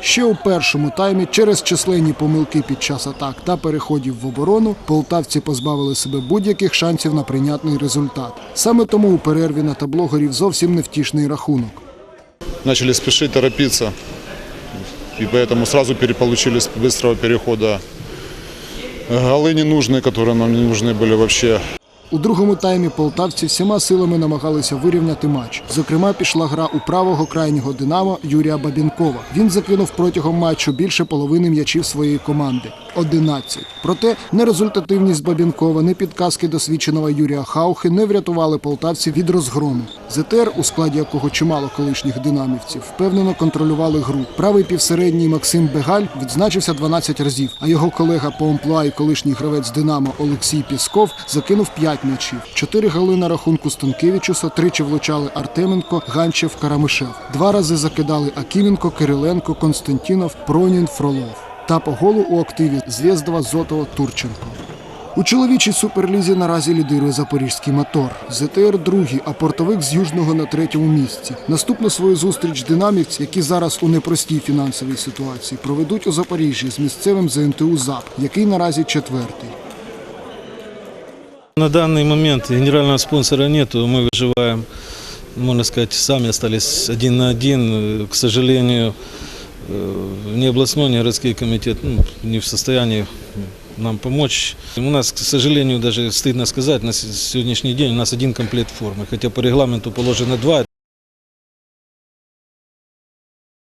Ще у першому таймі через численні помилки під час атак та переходів в оборону полтавці позбавили себе будь-яких шансів на прийнятний результат. Саме тому у перерві на табло горів зовсім невтішний рахунок. начали спешить, торопиться. И поэтому сразу переполучили с быстрого перехода голы ненужные, которые нам не нужны были вообще. У другому таймі полтавці всіма силами намагалися вирівняти матч. Зокрема, пішла гра у правого крайнього динамо Юрія Бабінкова. Він закинув протягом матчу більше половини м'ячів своєї команди 11. Проте нерезультативність Бабінкова, не підказки досвідченого Юрія Хаухи не врятували полтавців від розгрому. ЗТР, у складі якого чимало колишніх динамівців, впевнено контролювали гру. Правий півсередній Максим Бегаль відзначився 12 разів, а його колега по амплуа і колишній гравець Динамо Олексій Пісков закинув 5 м'ячів. Чотири голи на рахунку Станкевичуса, тричі влучали Артеменко, Ганчев, Карамишев. Два рази закидали Акіменко, Кириленко, Константінов, Пронін, Фролов. Та по голу у активі Звєздова, Зотова, Турченко. У чоловічій суперлізі наразі лідирує запорізький мотор. ЗТР другий, а портовик з Южного на третьому місці. Наступну свою зустріч динамівці, які зараз у непростій фінансовій ситуації, проведуть у Запоріжжі з місцевим ЗНТУ ЗАП, який наразі четвертий. На данный момент генерального спонсора нету, мы выживаем, можно сказать, сами остались один на один. Э, К сожалению, э, ни областной, ни городской комитет ну, не в состоянии нам помочь. У нас, к сожалению, даже стыдно сказать, на сегодняшний день у нас один комплект формы, хотя по регламенту положено два.